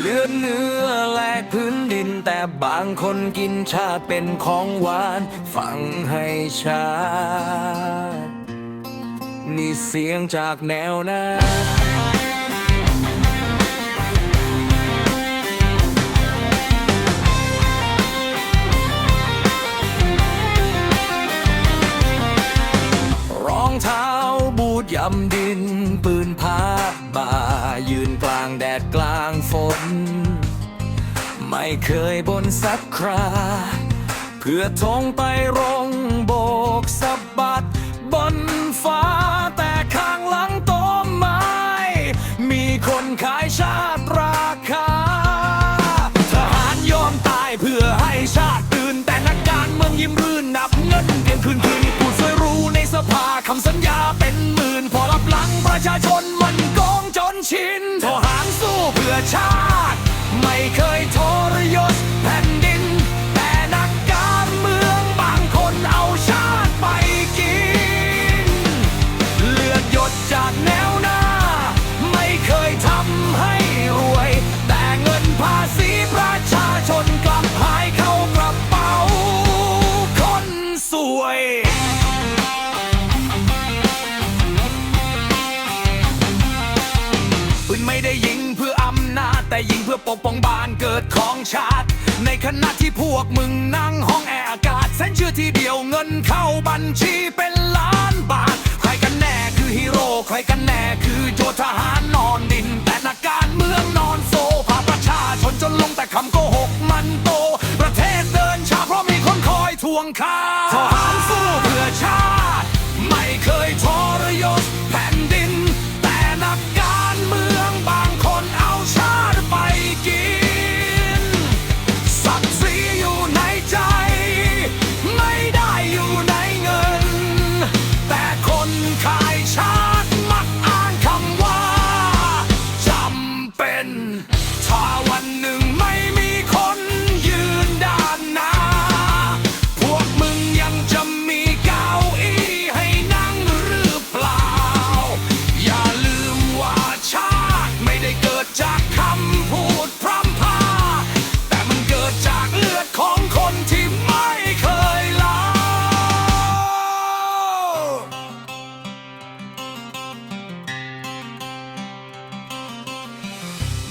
เลือดเนื้อแลกพื้นดิน แต่บางคนกินชาติเป็นของหวาน ฟังให้ชัดนี่เสียงจากแนวหน้ารองเท้าบูทยำดิน ปืนพาบา เคยบนสักครา เพื่อทงไปรงโบกสะบัดบนฟ้า แต่ข้างหลังต้นไม้ มีคนขายชาติราคา ทหารยอมตายเพื่อให้ชาติตื่น แต่นักการเมืองยิ้มรื่นนับเงินเพียงคืนคืนพูดสวยรู้ในสภาคำสัญญาเป็นหมื่น พอรับหลังประชาชนมันโกงจนชินทหารสู้เพื่อชาติ เคยทรยศ แต่ยิงเพื่อปกป้องบ้านเกิดของชาติ ในขณะที่พวกมึงนั่งห้องแอร์อากาศเส้นชื่อทีเดียวเงินเข้าบัญชีเป็นล้านบาท ใครกันแน่คือฮีโร่ใครกันแน่คือโจทหารนอนดิน แต่นักการเมืองนอนโซพาประชาชนจนลงแต่คำโกหกมันโต ประเทศเดินช้าเพราะมีคนคอยทวงค่า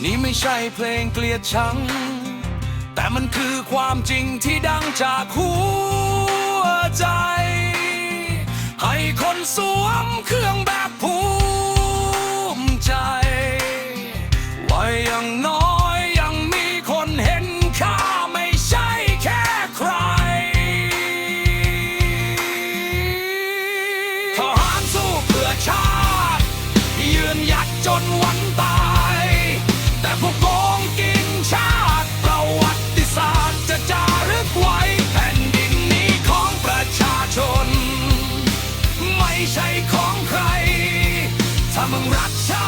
นี่ไม่ใช่เพลงเกลียดชัง แต่มันคือความจริงที่ดังจากหูามึงรักชา